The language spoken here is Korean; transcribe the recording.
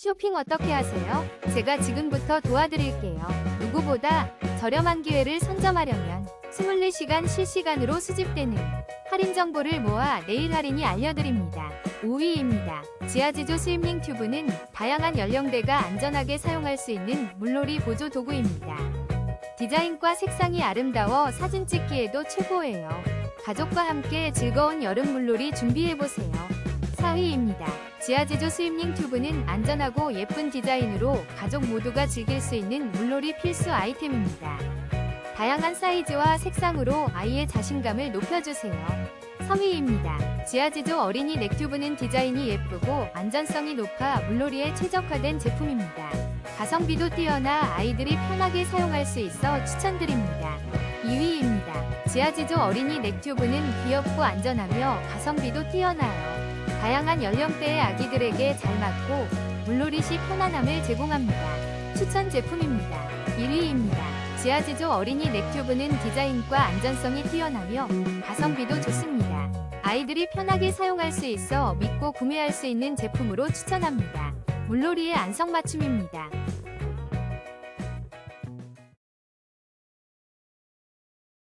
쇼핑 어떻게 하세요? 제가 지금부터 도와드릴게요. 누구보다 저렴한 기회를 선점하려면 24시간 실시간으로 수집되는 할인 정보를 모아 내일 할인이 알려드립니다. 5위입니다. 지하지조 스위밍 튜브는 다양한 연령대가 안전하게 사용할 수 있는 물놀이 보조 도구입니다. 디자인과 색상이 아름다워 사진 찍기에도 최고예요. 가족과 함께 즐거운 여름 물놀이 준비해보세요. 4위입니다. 지하지조 스위밍 튜브는 안전하고 예쁜 디자인으로 가족 모두가 즐길 수 있는 물놀이 필수 아이템입니다. 다양한 사이즈와 색상으로 아이의 자신감을 높여주세요. 3위입니다. 지하지조 어린이 넥튜브는 디자인이 예쁘고 안전성이 높아 물놀이에 최적화된 제품입니다. 가성비도 뛰어나 아이들이 편하게 사용할 수 있어 추천드립니다. 2위입니다. 지하지조 어린이 넥튜브는 귀엽고 안전하며 가성비도 뛰어나요. 다양한 연령대의 아기들에게 잘 맞고 물놀이 시 편안함을 제공합니다. 추천 제품입니다. 1위입니다. 지하지조 어린이 넥튜브는 디자인과 안전성이 뛰어나며 가성비도 좋습니다. 아이들이 편하게 사용할 수 있어 믿고 구매할 수 있는 제품으로 추천합니다. 물놀이의 안성맞춤입니다.